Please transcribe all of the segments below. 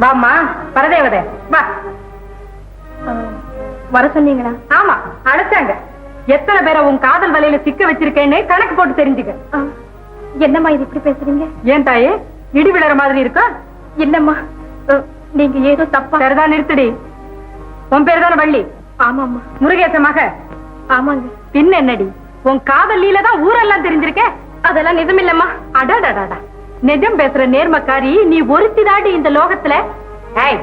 வாம்மா பரதேவதே வா. வர சொன்னீங்களா? ஆமா அழைச்சாங்க. எத்தனை பேரை உன் காதல் வலையில சிக்க வச்சிருக்கேன்னு கணக்கு போட்டு தெரிஞ்சுக்க. என்னம்மா இது இப்படி பேசுறீங்க? ஏன் தாயே இடி விழற மாதிரி இருக்கா? அ, நீங்க ஏதோ தப்பா சரிதான் நிறுத்துடி. உன் பேர் தானே வள்ளி? ஆமாம்மா. முருகேச மக. ஆமாங்க. பின் என்னடி? உன் காதலியில தான் ஊரெல்லாம் தெரிஞ்சிருக்க? அதெல்லாம் நிஜமில்லம்மா. அடடடடா நிஜம் பேசுற நேர்மக்காரி நீ ஒருத்தி தாடி இந்த லோகத்துல? ஏய்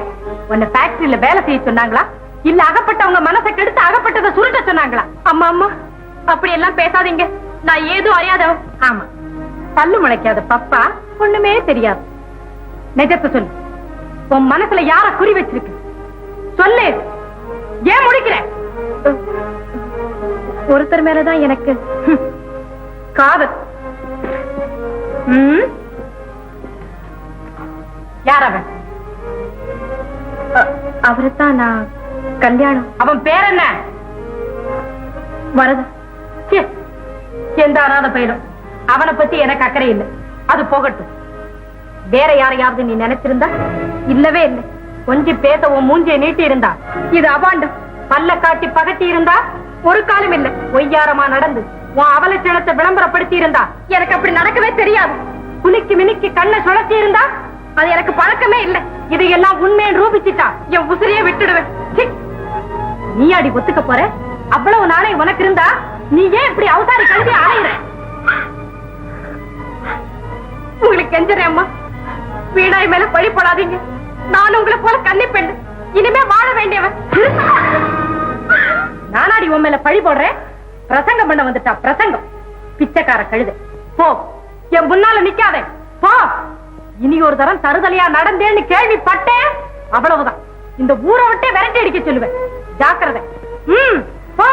உன்னை ஃபேக்டரியில வேலை செய்ய சொன்னாங்களா? இல்ல அகப்பட்டவங்க மனசை கெடுத்து அகப்பட்டதை சுருட்ட சொன்னாங்களா? அம்மா அம்மா அப்படி எல்லாம் பேசாதீங்க. நான் ஏதோ அறியாதவன் ஆமா பல்லு முளைக்காத பப்பா ஒண்ணுமே தெரியாது. நிஜத்தை சொல்லு. உன் மனசுல யார குறி வச்சிருக்கு? சொல்லு. ஏன் முடிக்கிற? ஒருத்தர் மேலதான் எனக்கு. காதல். ம்? யார் அவன் அவரைத்தான் நான் கல்யாணம். அவன் பேர் என்ன? வரத. எந்த அனாத பயிலும் அவனை பத்தி எனக்கு அக்கறை இல்லை. அது போகட்டும். வேற யாரையாவது நீ நினைச்சிருந்தா? இல்லவே இல்லை. கொஞ்சம் பேச உன் மூஞ்சிய நீட்டி இருந்தா? இது அபாண்டம். பல்ல காட்டி பகட்டி இருந்தா? ஒரு காலம் இல்ல. ஒய்யாரமா நடந்து உன் அவலட்சணத்தை விளம்பரப்படுத்தி இருந்தா? எனக்கு அப்படி நடக்கவே தெரியாது. குலுக்கி மினுக்கி கண்ணை சுழத்தி இருந்தா? அது எனக்கு பழக்கமே இல்லை. இதையெல்லாம் உண்மையை ரூபிச்சிட்டா என் உசிரியே விட்டுடுவேன். நீ அடி ஒத்துக்க போற? அவ்வளவு நாளை உனக்கு இருந்தா நீ ஏன் இப்படி அவசாரி கழுதி அலையிற? உங்களுக்கு கெஞ்சறேன் அம்மா. வீணாய் மேல பழி போடாதீங்க. நான் உங்களை போல கன்னி பெண் இனிமே வாழ வேண்டியவன். நானாடி உன் மேல பழி போடுறேன். பிரசங்கம் பண்ண வந்துட்டா பிரசங்கம். பிச்சைக்கார கழுத. போ. என் முன்னால நிக்காதே. போ. இனி ஒரு தரம் தருதலையா நடந்தேன்னு கேள்விப்பட்டேன்? அவ்வளவுதான். இந்த ஊரை விட்டே விரட்டி அடிக்க சொல்லுவேன். ஜாக்கிரதை. ம் போ.